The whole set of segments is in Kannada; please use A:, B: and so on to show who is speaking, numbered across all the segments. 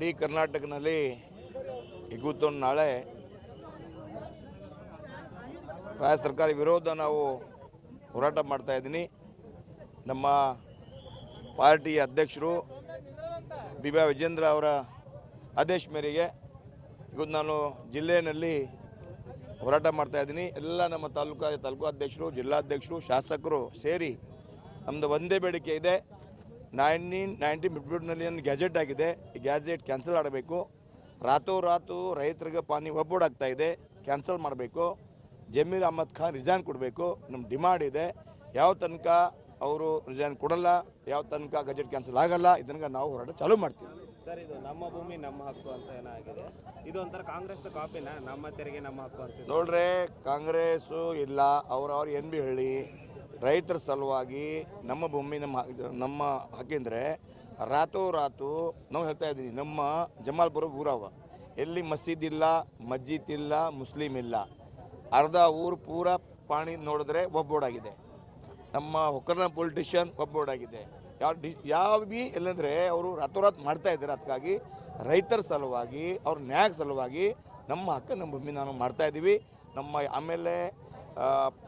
A: ಇಡೀ ಕರ್ನಾಟಕನಲ್ಲಿ ಇವತ್ತು ನಾಳೆ ರಾಜ್ಯ ಸರ್ಕಾರ ವಿರೋಧ ನಾವು ಹೋರಾಟ ಮಾಡ್ತಾ ಇದ್ದೀನಿ. ನಮ್ಮ ಪಾರ್ಟಿಯ ಅಧ್ಯಕ್ಷರು ಬಿ ಬಿ ವಿಜೇಂದ್ರ ಅವರ ಆದೇಶ ಮೇರೆಗೆ ಇವತ್ತು ನಾನು ಜಿಲ್ಲೆಯಲ್ಲಿ ಹೋರಾಟ ಮಾಡ್ತಾ ಇದ್ದೀನಿ. ಎಲ್ಲ ನಮ್ಮ ತಾಲೂಕಾ ತಾಲೂಕು ಅಧ್ಯಕ್ಷರು, ಜಿಲ್ಲಾಧ್ಯಕ್ಷರು, ಶಾಸಕರು ಸೇರಿ ನಮ್ಮದು ಒಂದೇ ಬೇಡಿಕೆ ಇದೆ. ನೈನ್ಟೀನ್ ನೈನ್ಟೀನ್ ಫಿಫ್ಟಿನಲ್ಲಿ ಏನು ಗ್ಯಾಜೆಟ್ ಆಗಿದೆ. ಈ ಗ್ಯಾಜೆಟ್ ಕ್ಯಾನ್ಸಲ್ ಮಾಡಬೇಕು ರಾತೋರಾತು ರೈತರಿಗೆ ಪಾನಿ ಒಬ್ಬೊಡ್ ಆಗ್ತಾ ಇದೆ. ಕ್ಯಾನ್ಸಲ್ ಮಾಡಬೇಕು. ಜಮೀರ್ ಅಹಮದ್ ಖಾನ್ ರಿಸೈನ್ ಕೊಡಬೇಕು. ನಮ್ಮ ಡಿಮಾಂಡ್ ಇದೆ. ಯಾವ ತನಕ ಅವರು ರಿಸೈನ್ ಕೊಡಲ್ಲ ಯಾವ ತನಕ ಗಜೆಟ್ ಕ್ಯಾನ್ಸಲ್ ಆಗಲ್ಲ ಇದನ್ನ ನಾವು ಹೋರಾಟ ಚಾಲೂ ಮಾಡ್ತೀವಿ.
B: ಸರ್ ಇದು ನಮ್ಮ ಭೂಮಿ ನಮ್ಮ ಹಕ್ಕು ಅಂತ ಏನಾಗಿದೆ? ಇದು ಒಂಥರ ಕಾಂಗ್ರೆಸ್ ಕಾಪಿನ? ನಮ್ಮ ತೆರಿಗೆ ನಮ್ಮ ಹಕ್ಕು ಅಂತ
A: ನೋಡ್ರೆ ಕಾಂಗ್ರೆಸ್ಸು ಇಲ್ಲ. ಅವ್ರವ್ರು ಏನು ಬಿ ಹೇಳಿ ರೈತರ ಸಲುವಾಗಿ ನಮ್ಮ ಭೂಮಿ, ನಮ್ಮ ನಮ್ಮ ಹಾಕಿದ್ರೆ ರಾತೋರಾತು ನಾವು ಹೇಳ್ತಾ ಇದ್ದೀವಿ ನಮ್ಮ ಜಮಾಲ್ಪುರ ಊರವ. ಎಲ್ಲಿ ಮಸೀದ್ ಇಲ್ಲ, ಮಸ್ಜಿದ್ ಇಲ್ಲ, ಮುಸ್ಲಿಂ ಇಲ್ಲ. ಅರ್ಧ ಊರು ಪೂರ ಪಾಣಿ ನೋಡಿದ್ರೆ ಒಬ್ಬೋಡಾಗಿದೆ ನಮ್ಮ ಹೊಕ್ಕರ್ನ ಪೊಲಿಟಿಷಿಯನ್ ಒಬ್ಬೋಡಾಗಿದೆ ಯಾವ ಡಿ, ಯಾವ ಬಿ ಎಲ್ಲಂದರೆ ಅವರು ರಾತೋರಾತ್ ಮಾಡ್ತಾ ಇದ್ದಾರೆ. ಅದಕ್ಕಾಗಿ ರೈತರ ಸಲುವಾಗಿ, ಅವ್ರ ನ್ಯಾಯ ಸಲುವಾಗಿ ನಮ್ಮ ಹಕ್ಕು ನಮ್ಮ ಭೂಮಿ ನಾವು ಮಾಡ್ತಾ ಇದ್ದೀವಿ ನಮ್ಮ ಆಮೇಲೆ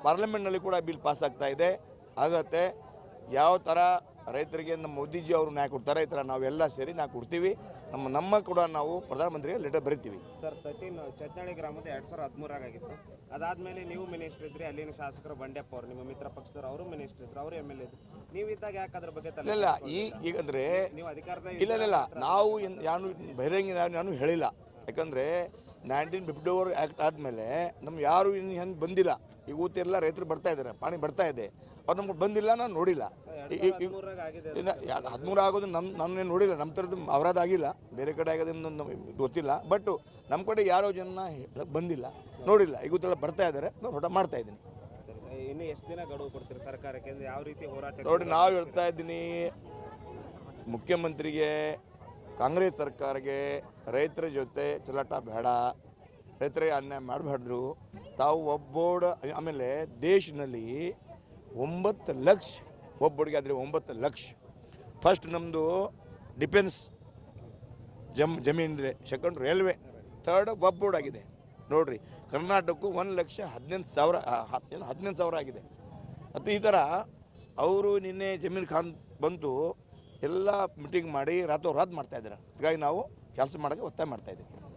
A: ಪಾರ್ಲಿಮೆಂಟ್ನಲ್ಲಿ ಕೂಡ ಬಿಲ್ ಪಾಸ್ ಆಗ್ತಾ ಇದೆ. ಆಗತ್ತೆ ಯಾವ ಥರ ರೈತರಿಗೆ ನಮ್ಮ ಮೋದಿಜಿ ಅವರು ನ್ಯಾಯ ಕೊಡ್ತಾರೆ ಈ ಥರ ನಾವೆಲ್ಲ ಸೇರಿ ನಾವು ಕೊಡ್ತೀವಿ. ನಮ್ಮ ನಮ್ಮ ಕೂಡ ನಾವು ಪ್ರಧಾನಮಂತ್ರಿಗೆ ಲೆಟರ್ ಬರಿತೀವಿ.
B: ಸರ್ ತರ್ಟೀನ್ ಚಟ್ನಾಳಿ ಗ್ರಾಮದ ಎರಡು ಸಾವಿರದ ಹದಿಮೂರಾಗ ಆಗಿತ್ತು. ಅದಾದ್ಮೇಲೆ ನೀವು ಮಿನಿಸ್ಟರ್ ಇದ್ರಿ ಅಲ್ಲಿನ ಶಾಸಕರು ಬಂಡೆಪ್ಪ ಅವರು ನಿಮ್ಮ ಮಿತ್ರ ಪಕ್ಷದವರು ಅವರು ಮಿನಿಸ್ಟರ್ ಇದ್ರು ಅವರು ಎಂ ಎಲ್ ಇದ್ರು. ನೀವು ಇದ್ದಾಗ ಯಾಕೆ ಅದ್ರ ಬಗ್ಗೆ ತಲೆ
A: ಇಲ್ಲ ಈ ಈಗಂದ್ರೆ
B: ನೀವು ಅಧಿಕಾರದ
A: ಇಲ್ಲ ಇಲ್ಲ ನಾವು ಯಾರು ಬಹಿರಂಗ ನಾನು ಹೇಳಿಲ್ಲ. ಯಾಕಂದರೆ ನೈನ್ಟೀನ್ ಫಿಫ್ಟಿ ಫೋರ್ ಆ್ಯಕ್ಟ್ ಆದಮೇಲೆ ನಮ್ಗೆ ಯಾರು ಇನ್ನು ಹೆಂಗೆ ಬಂದಿಲ್ಲ. ಈಗ ಊತಿಯೆಲ್ಲ ರೈತರು ಬರ್ತಾ ಇದ್ದಾರೆ ಪಾಣಿ ಬರ್ತಾ ಇದೆ. ಅವ್ರು ನಮ್ಗೆ ಬಂದಿಲ್ಲ ನಾನು ನೋಡಿಲ್ಲ. ಹದಿಮೂರು ಆಗೋದು ನಮ್ಮ ನನ್ನೇನು ನೋಡಿಲ್ಲ ನಮ್ಮ ಥರದ್ದು ಅವರಾದಾಗಿಲ್ಲ ಬೇರೆ ಕಡೆ ಆಗೋದನ್ನು ನಮ್ಗೆ ಗೊತ್ತಿಲ್ಲ. ಬಟ್ ನಮ್ಮ ಕಡೆ ಯಾರೋ ಜನ ಬಂದಿಲ್ಲ ನೋಡಿಲ್ಲ. ಈಗ ಗೊತ್ತೆಲ್ಲ ಬರ್ತಾ ಇದ್ದಾರೆ ನಾವು ಹೊಟ ಮಾಡ್ತಾ ಇದ್ದೀನಿ.
B: ಇನ್ನು ಎಷ್ಟು ದಿನ ಗಡುವು ಕೊಡ್ತೀರಿ ಸರ್ಕಾರಕ್ಕೆ? ಯಾವ ರೀತಿ ಹೋರಾಟ
A: ನೋಡಿ ನಾವು ಹೇಳ್ತಾ ಇದ್ದೀನಿ ಮುಖ್ಯಮಂತ್ರಿಗೆ ಕಾಂಗ್ರೆಸ್ ಸರ್ಕಾರಕ್ಕೆ ರೈತರ ಜೊತೆ ಚಲಾಟ ಬೇಡ, ರೈತರಿಗೆ ಅನ್ಯಾಯ ಮಾಡಬಾರ್ದು. ತಾವು ಒಬ್ಬೋಡ, ಆಮೇಲೆ ದೇಶದಲ್ಲಿ ಒಂಬತ್ತು ಲಕ್ಷ, ಒಬ್ಬೊಡಿಗೆ ಆದರೆ ಒಂಬತ್ತು ಲಕ್ಷ. ಫಸ್ಟ್ ನಮ್ಮದು ಡಿಫೆನ್ಸ್ ಜಮ್ ಜಮೀನಿದೆ ಸೆಕೆಂಡ್ ರೈಲ್ವೆ ಥರ್ಡ್ ಒಬ್ಬೋರ್ಡ್ ಆಗಿದೆ. ನೋಡ್ರಿ, ಕರ್ನಾಟಕಕ್ಕೂ ಒಂದು ಲಕ್ಷ ಹದಿನೆಂಟು ಸಾವಿರ ಏನು ಹದಿನೆಂಟು ಸಾವಿರ ಆಗಿದೆ. ಮತ್ತು ಈ ಥರ ಅವರು ನಿನ್ನೆ ಜಮೀನ್ ಖಾನ್ ಬಂತು ಎಲ್ಲ ಮೀಟಿಂಗ್ ಮಾಡಿ ರಾತೋ ರಾತ್ ಮಾಡ್ತಾ ಇದ್ದಾರೆ ಹಾಗಾಗಿ ನಾವು ಕೆಲಸ ಮಾಡೋಕ್ಕೆ ಒತ್ತಾಯ ಮಾಡ್ತಾ ಇದ್ದೀವಿ.